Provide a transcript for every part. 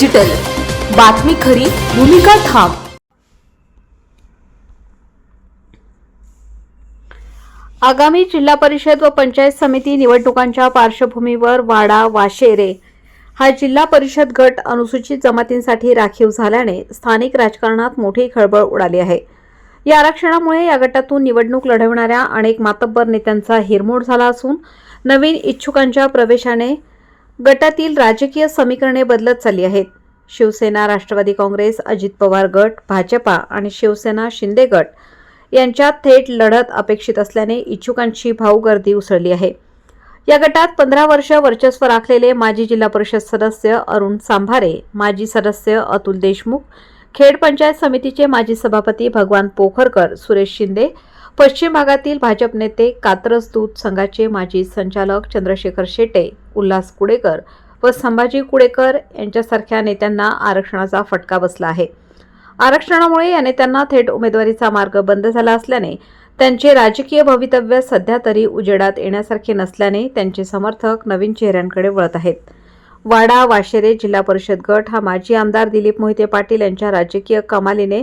Digital. बातमी खरी भूमिका ठाम. आगामी जिल्हा परिषद व पंचायत समिती निवडणुकांच्या पार्श्वभूमीवर वाडा वाशेरे हा जिल्हा परिषद गट अनुसूचित जमातींसाठी राखीव झाल्याने स्थानिक राजकारणात मोठी खळबळ उडाली आहे. या आरक्षणामुळे या गटातून निवडणूक लढवणाऱ्या अनेक मातब्बर नेत्यांचा हिरमोड झाला असून नवीन इच्छुकांच्या प्रवेशाने गटातील राजकीय समीकरणे बदलत चालली आहेत. शिवसेना राष्ट्रवादी काँग्रेस अजित पवार गट भाजपा आणि शिवसेना शिंदे गट यांच्यात थेट लढत अपेक्षित असल्याने इच्छुकांची भाऊ गर्दी उसळली आहे. या गटात पंधरा वर्ष वर्चस्व राखलेले माजी जिल्हा परिषद सदस्य अरुण सांभारे माजी सदस्य अतुल देशमुख खेड पंचायत समितीचे माजी सभापती भगवान पोखरकर सुरेश शिंदे पश्चिम भागातील भाजप नेते कात्रज दूत संघाचे माजी संचालक चंद्रशेखर शेटे उल्हास कुडेकर व संभाजी कुडेकर यांच्यासारख्या नेत्यांना आरक्षणाचा फटका बसला आहे. आरक्षणामुळे या नेत्यांना थेट उमेदवारीचा मार्ग बंद झाला असल्याने त्यांचे राजकीय भवितव्य सध्या तरी उजेडात येण्यासारखे नसल्याने त्यांचे समर्थक नवीन चेहऱ्यांकडे वळत आहेत. वाडा वाशेरे जिल्हा परिषद गट हा माजी आमदार दिलीप मोहिते पाटील यांच्या राजकीय कमालीने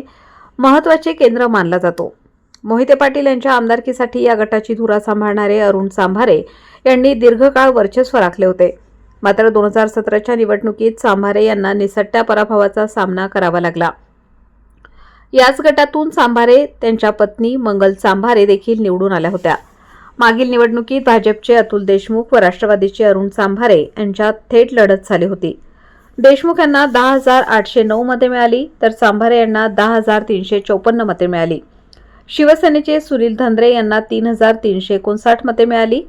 महत्त्वाचे केंद्र मानला जातो. मोहिते पाटील यांच्या आमदारकीसाठी या गटाची धुरा सांभाळणारे अरुण सांभारे यांनी दीर्घकाळ वर्चस्व राखले होते. मात्र दोन हजार सतराच्या निवडणुकीत सांभारे यांना निसट्ट्या पराभवाचा सामना करावा लागला. याच गटातून सांभारे त्यांच्या पत्नी मंगल सांभारे देखील निवडून आल्या होत्या. मागील निवडणुकीत भाजपचे अतुल देशमुख व राष्ट्रवादीचे अरुण सांभारे यांच्यात थेट लढत झाली होती. देशमुख यांना दहा हजार आठशे नऊ मते मिळाली तर सांभारे यांना दहा हजार तीनशे चौपन्न मते मिळाली. शिवसेनेचे सुनील धंद्रे यांना तीन हजार तीनशे एकोणसाठ मते मिळाली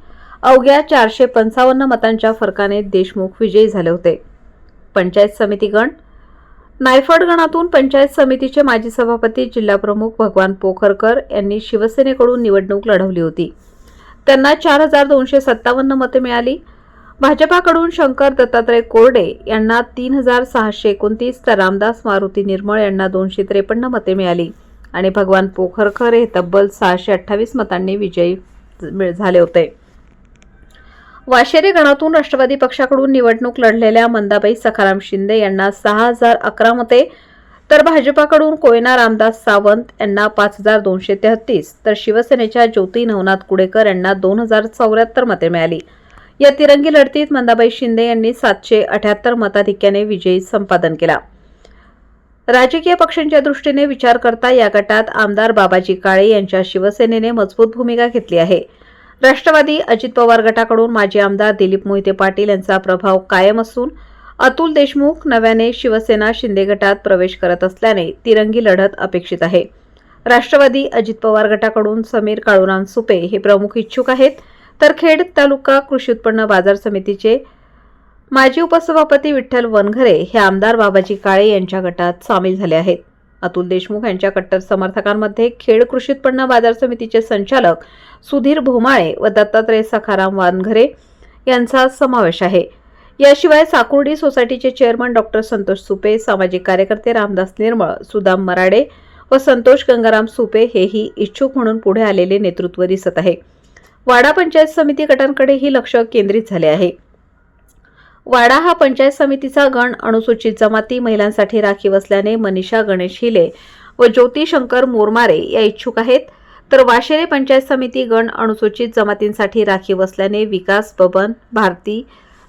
अवघ्या चारशे पंचावन्न मतांच्या फरकाने देशमुख विजयी झाले होते. पंचायत समिती गण नायफड गणातून पंचायत समितीचे माजी सभापती जिल्हाप्रमुख भगवान पोखरकर यांनी शिवसेनेकडून निवडणूक लढवली होती. त्यांना चार हजार दोनशे सत्तावन्न मते मिळाली. भाजपाकडून शंकर दत्तात्रय कोरडे यांना तीन हजार सहाशे एकोणतीस तर रामदास मारुती निर्मळ यांना दोनशे त्रेपन्न मते मिळाली. आणि भगवान पोखरकर हे तब्बल सहाशे अठ्ठावीस मतांनी विजयी मिळ- झाले होते. वाशेरे गणातून राष्ट्रवादी पक्षाकडून निवडणूक लढलेल्या मंदाबाई सखाराम शिंदे यांना सहा हजार अकरा मते तर भाजपाकडून कोयना रामदास सावंत यांना पाच हजार दोनशे तेहतीस तर शिवसेनेच्या ज्योती नवनाथ कुडेकर यांना दोन हजार चौऱ्याहत्तर मते मिळाली. या तिरंगी लढतीत मंदाबाई शिंदे यांनी सातशे अठ्याहत्तर मताधिक्याने विजयी संपादन केला. राजकीय पक्षांच्या दृष्टीने विचार करता या गटात आमदार बाबाजी काळे यांच्या शिवसेनेने मजबूत भूमिका घेतली आहे. राष्ट्रवादी अजित पवार गटाकडून माजी आमदार दिलीप मोहिते पाटील यांचा प्रभाव कायम असून अतुल देशमुख नव्याने शिवसेना शिंदे गटात प्रवेश करत असल्याने तिरंगी लढत अपेक्षित आहे. राष्ट्रवादी अजित पवार गटाकडून समीर काळूराम सुपे हे प्रमुख इच्छुक आहेत. तर खेड तालुका कृषी उत्पन्न बाजार समितीचे माजी उपसभापती विठ्ठल वनघरे हे आमदार बाबाजी काळे यांच्या गटात सामील झाले आहेत. अतुल देशमुख यांच्या कट्टर समर्थकांमध्ये खेड कृषी उत्पन्न बाजार समितीचे संचालक सुधीर भोमाळे व दत्तात्रय सखाराम वानघरे यांचा समावेश आहे. याशिवाय साकुर्डी सोसायटीचे चेअरमन डॉक्टर संतोष सुपे सामाजिक कार्यकर्ते रामदास निर्मळ सुदाम मराडे व संतोष गंगाराम सुपे हेही इच्छुक म्हणून पुढे आलेले नेतृत्व दिसत आहे. वाडा पंचायत समिती गटांकडेही लक्ष केंद्रित झाले आहे. वाडा हा पंचायत समितीचा गण अनुसूचित जमाती महिलांसाठी राखीव असल्याने मनीषा गणेश हिले व ज्योती शंकर मोरमारे या इच्छुक आहेत. तर वाशेरे पंचायत समिती गण अनुसूचित जमातींसाठी राखीव असल्याने विकास बबन भारती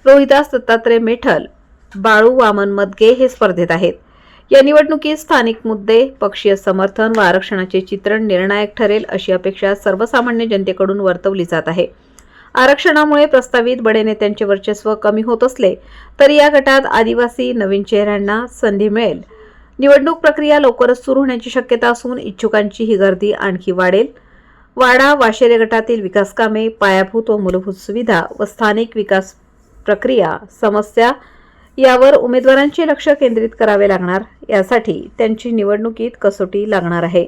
रोहिदास दत्तात्रय मेठल बाळू वामन मदगे हे स्पर्धेत आहेत. या निवडणुकीत स्थानिक मुद्दे पक्षीय समर्थन व आरक्षणाचे चित्रण निर्णायक ठरेल अशी अपेक्षा सर्वसामान्य जनतेकडून वर्तवली जात आहे. आरक्षणामुळे प्रस्तावित बडे नेत्यांचे वर्चस्व कमी होत असले तरी या गटात आदिवासी नवीन चेहऱ्यांना संधी मिळेल. निवडणूक प्रक्रिया लवकरच सुरू होण्याची शक्यता असून इच्छुकांची ही गर्दी आणखी वाढेल. वाडा वाशेरे गटातील विकासकामे पायाभूत व मूलभूत सुविधा व स्थानिक विकास प्रक्रिया समस्या यावर उमेदवारांचे लक्ष केंद्रित करावे लागणार. यासाठी त्यांची निवडणुकीत कसोटी लागणार आहे.